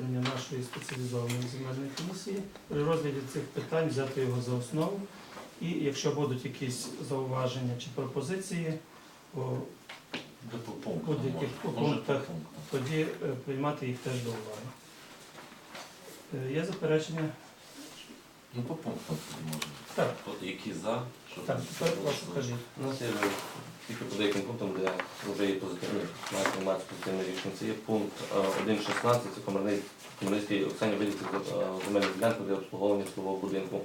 засідання нашої спеціалізованої земельної комісії. При розгляді цих питань взяти його за основу. І якщо будуть якісь зауваження чи пропозиції, по Будь-яких пунктах. тоді е, приймати їх теж до уваги. Е, Є заперечення? Ну, по пунктам тоді можна. Так, От які за, щоб... так, тепер прошу кажіть. У нас є вже тільки по деяким пунктам, де вже є позитивні, має приймати позитивне рішення. Це є пункт е, 1.16, це Комарний- Комарницький Оксані виділити земельну ділянку для обслуговування свого будинку.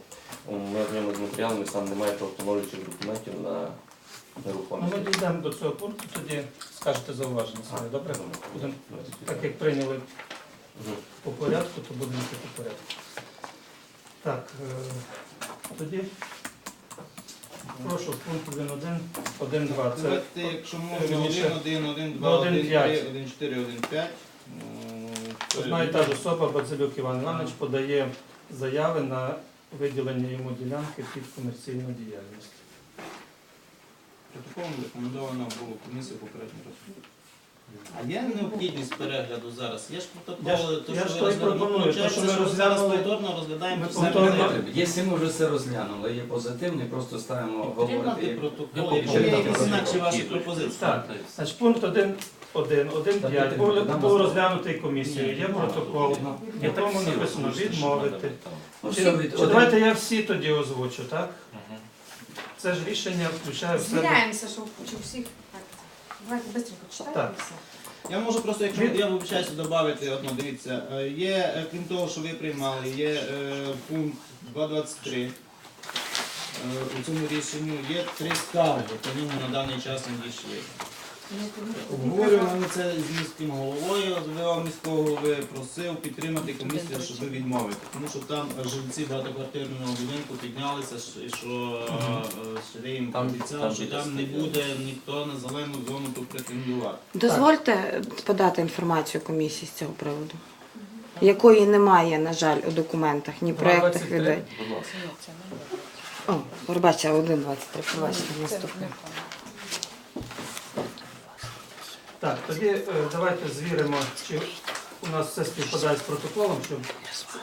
Ми отримали з матеріалами, там немає правовстановлюючих документів на Ну, ми дійдемо до цього пункту, тоді скажете зауваження своє, добре? Будемо, так як прийняли Мгм. по порядку, то будемо йти по порядку. Так, е, тоді прошу пункт 1.1, 1.2. Це Давайте, якщо можна, Вірніше, 1, 1, 1, 2, 1, 3, 1.5. 1, 4, 1, 5. одна і та ж особа, Бацелюк Іван Іванович, подає заяви на виділення йому ділянки під комерційну діяльність. Протоколом рекомендовано було комісію попередньо розглянути. А є необхідність перегляду зараз? Є ж протоколи, то, я що ж то розглянули. пропоную, то, що ми розглянули, повторно розглядаємо ми повторно-. Якщо ми вже все розглянули, є позитивний, просто ставимо Підтримати говорити. протокол, якщо є якісь інакші ваші пропозиції. Так. Значить, пункт 1, 1, 1, 5 був, був розглянутий комісією. Є протокол, в якому написано відмовити. Ну, Чи, все, від- чи давайте я всі тоді озвучу, так? Це ж рішення включає в себе. Звіряємося, що чи всіх. Давайте швидко читайте Так. і все. Я можу просто, якщо я вибачаюся, додати одно, дивіться. е, Є, е, крім того, що ви приймали, є е, пункт 2.23. Е, У цьому рішенню є три скарги, по ньому на даний час не дійшли. Обговорювали це з міським головою, з міського голови просив підтримати комісію, щоб відмовити. Тому що там жильці багатоквартирного будинку піднялися, що- що е, ще їм Там- обіцяв, що там не буде ніхто на зелену зону тут претендувати. Дозвольте подати інформацію комісії з цього приводу, якої немає, на жаль, у документах, ні проєктах 23. відведень. Будь ласка. О, пробачте, 1, 23, пробачте, наступне. Так, тоді е, давайте звіримо, чи у нас все співпадає з протоколом, щоб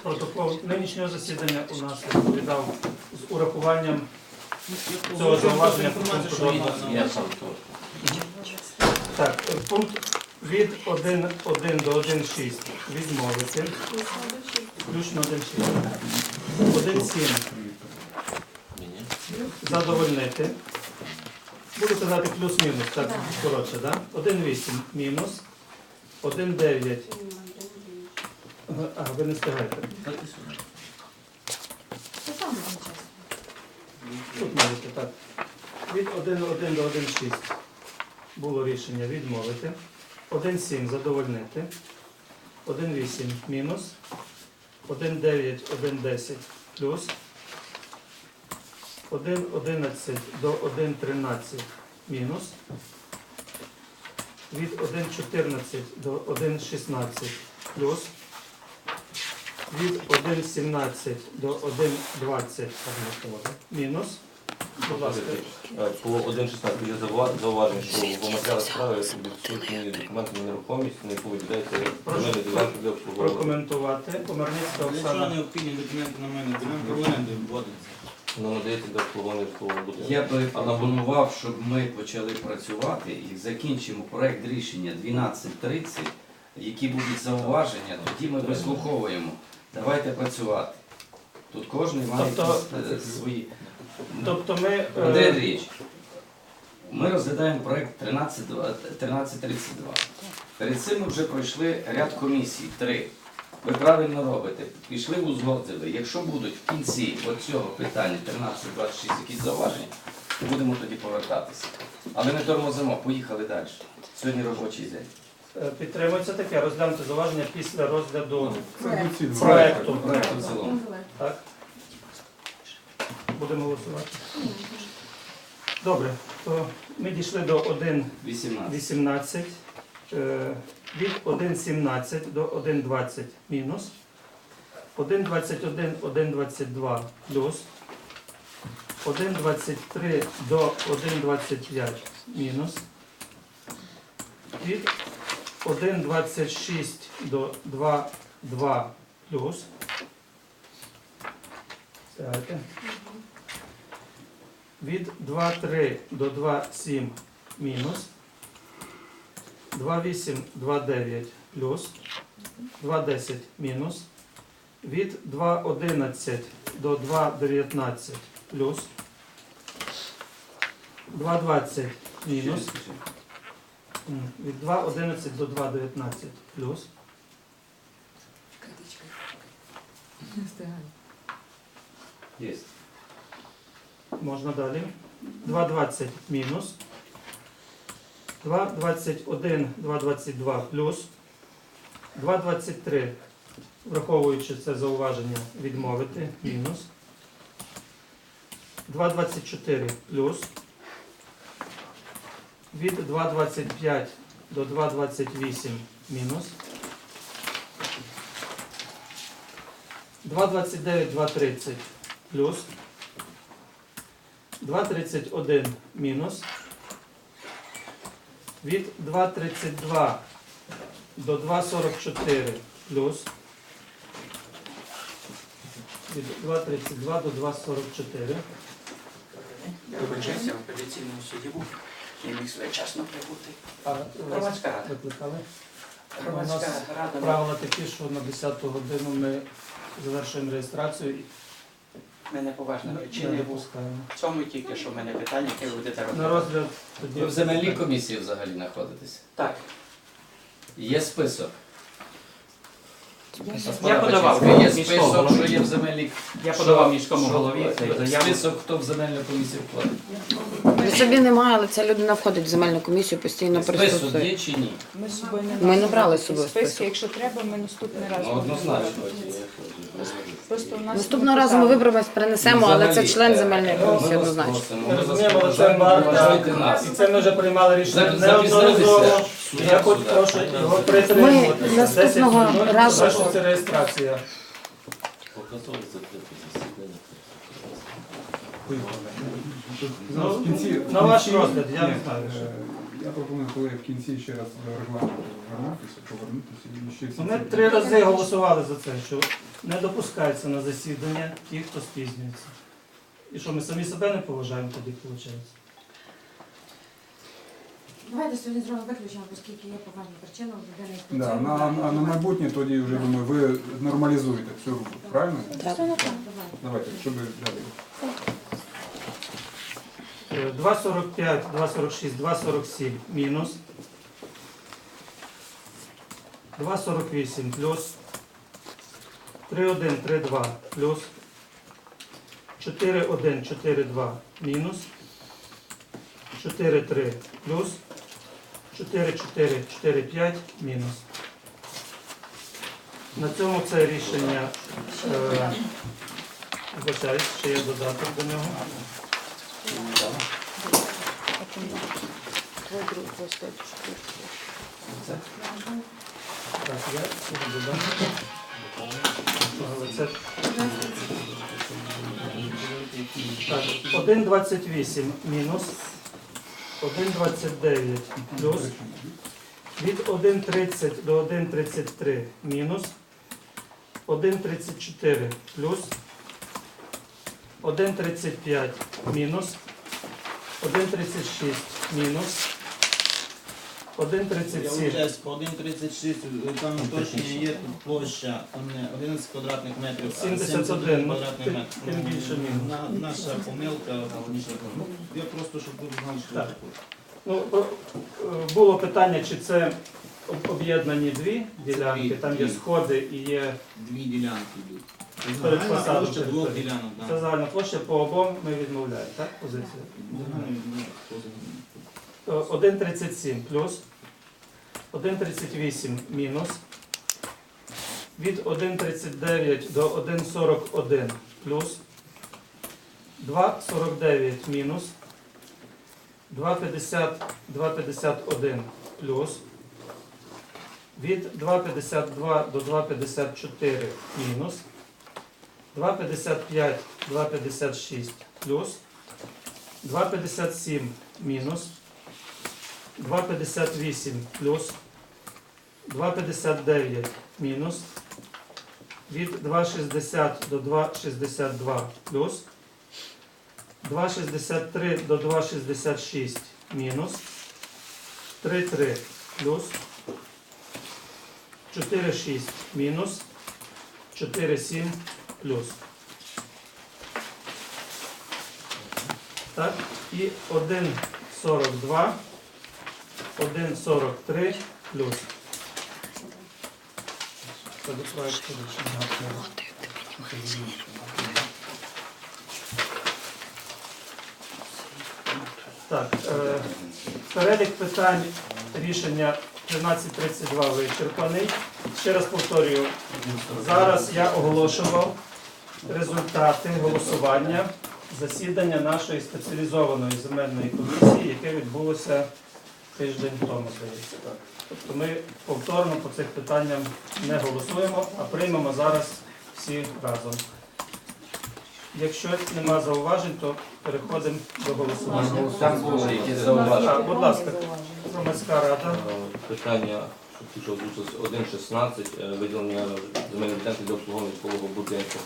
протокол нинішнього засідання у нас відповідав з урахуванням. Цього зауваження що пункту. Так, е, пункт від 1.1 до 1.6 відмовити. Включно 1.6. 1.7 Мені? задовольнити. Буду казати плюс-мінус, так коротше, да? 1,8 мінус, 1,9. А, ви не встигаєте. Тут можете так. Від 1,1 до 1,6 було рішення відмовити. 1,7 задовольнити. 1,8 мінус. 1,9, 1,10 плюс. 1,11 до 1,13 мінус. Від 1,14 до 1,16 плюс. Від 1,17 до 1,20 мінус. Будь ласка. Е, По 1.16 є зауваження, що в матеріалах справи відсутні документи на нерухомість, на яку виділяється земельна ділянка для обслуговування. Прокоментувати. Комарницька Для чого Оксана. необхідні документи на мене? Ділянка в оренду вводиться. Вона надається для обслуговування житлового будинку. Я би пропонував, щоб ми почали працювати і закінчимо проект рішення 12.30, які будуть зауваження, тоді ми вислуховуємо. Давайте працювати. Тут кожен має Тобто- якісь, е, свої. Тобто ми. е, Андрій Андрійович, ми розглядаємо проект 13.2 1332. Перед цим ми вже пройшли ряд комісій, три. Ви правильно робите, пішли узгодили. Якщо будуть в кінці оцього питання 1326 якісь зауваження, будемо тоді повертатися. Але не тормозимо, поїхали далі. Сьогодні робочий день. е, Підтримується таке розглянути зауваження після розгляду Проект. проекту. Проект в цілому. Так? Будемо голосувати. Добре, то ми дійшли до 1.18. 18. Е, Від 1.17 до 1.20 мінус. 1.21, 1.22 плюс. 1.23 до 1.25 мінус. Від 1.26 до 2 2 плюс. Ставите. Від 2,3 до 2,7 мінус. 2,8, 2,9 плюс. 2,10 мінус. Від 2,11 до 2,19 плюс. 2,20 мінус. Від 2,11 до 2,19 плюс. Є. Можна далі. 2,20 мінус. 2,21, 2,22 плюс. 2,23, враховуючи це зауваження, відмовити, мінус. 2,24 плюс. Від 2,25 до 2,28 мінус. 2,29, 2,30 плюс. 2,31 мінус. Від 2,32 до 2,44 плюс. Від 2,32 до 2,44. Вибачайся, в апеляційному суді був. Не міг своєчасно прибути. А вас Громадська рада. викликали? У Громадська нас рада. правила такі, що на 10 годину ми завершуємо реєстрацію мене поважна не причина причини. В цьому тільки що в мене питання, яке ви будете На робити. розгляд. Ви в земельній комісії взагалі знаходитесь. Так, Є список. Я подавав Є список, що є в земельній я подавав міському голові цей заяву. Список, хто в земельну комісію входить. При собі немає, але ця людина входить в земельну комісію, постійно Список присутствує. є чи ні? Ми з собою не Ми не брали з собою списки. Якщо треба, ми наступний раз. Ну, однозначно. Просто у нас Наступного разу ми вибрали, перенесемо, але це Взагалі, член е, земельної ми комісії вас однозначно. просимо, Ми вас розуміємо, але це нас. І це ми вже приймали рішення неодноразово. запізнилися. Я хоч Сюди. прошу його. Ми наступного разу- завершиться реєстрація. Показово закрите засідання. Ну, в кінці, на ваш розгляд, я не знаю, що. е, Я пропоную, коли в кінці ще раз до регламенту вернутися, повернутися і ще всі Ну, Ми ці- три рази голосували за це, що не допускається на засідання ті, хто спізнюється. І що ми самі себе не поважаємо тоді, виходить? Давайте сьогодні зробимо виключення, оскільки є поважні причини, людина і Да, на, на, на майбутнє тоді вже думаю, ви нормалізуєте всю роботу, правильно? Так. Давайте. Давайте, щоб далі. Е, 2,45, 2,46, 2,47 мінус. 2,48 плюс. 3,1, 3,2 плюс. 4,1, 4,2 мінус. 4,3 плюс. 4,4, 4,5 мінус. На цьому це рішення. Е, ще є додаток до нього. Так, я сюди додам. Але це... Так, 1,28 мінус 1,29 плюс від 1,30 до 1,33 мінус 1,34 плюс 1,35 мінус 1,36 мінус Я 1,37 вибачаюсь, по 1,36 е, там уточнення є площа, там не 11 квадратних метрів, а 71, ну, квадратний тим- метр. тим більше. На- Наша помилка, ну, я просто, щоб ви знали, що Так. таке. Ну, е, було питання, чи це об- об'єднані дві ділянки, там є дві. сходи і є Дві ділянки йдуть. Перед Загальна фасадом площа двох території. ділянок, це так. загальна площа по обом ми відмовляємо, так? Позицію. Е, 1,37 плюс, 1,38 мінус, від 1,39 до 1,41 плюс, 2,49 мінус, 2,50, 2,51 плюс, від 2,52 до 2,54 мінус, 2,55, 2,56 плюс, 2,57 мінус, 2,58 плюс, 2,59 мінус, від 2,60 до 2,62 плюс, 2,63 до 2,66 мінус, 3,3 плюс, 4,6 мінус, 4,7 плюс. Так, і 1,42, 1,43 плюс. Так, е, перелік питань рішення 1332 вичерпаний. Ще раз повторюю, зараз я оголошував результати голосування засідання нашої спеціалізованої земельної комісії, яке відбулося тиждень тому, здається. Тобто ми повторно по цих питанням не голосуємо, а приймемо зараз всі разом. Якщо нема зауважень, то переходимо до голосування. Там було якісь зауваження. Так, будь ласка, громадська рада. Е, Питання, що тільки 1.16, е, виділення земельної ділянки для обслуговування житлового будинку.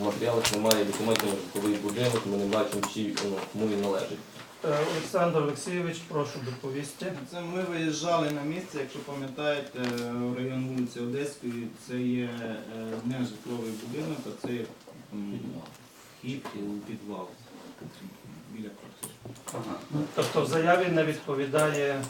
В матеріалах немає документів на житловий будинок, ми не бачимо, чи ну, кому він належить. Е, Олександр Олексійович, прошу доповісти. Це ми виїжджали на місце, якщо пам'ятаєте, в район вулиці Одеської, це є е, не житловий будинок, а це є вхід у підвал біля квартири. Тобто в заяві не відповідає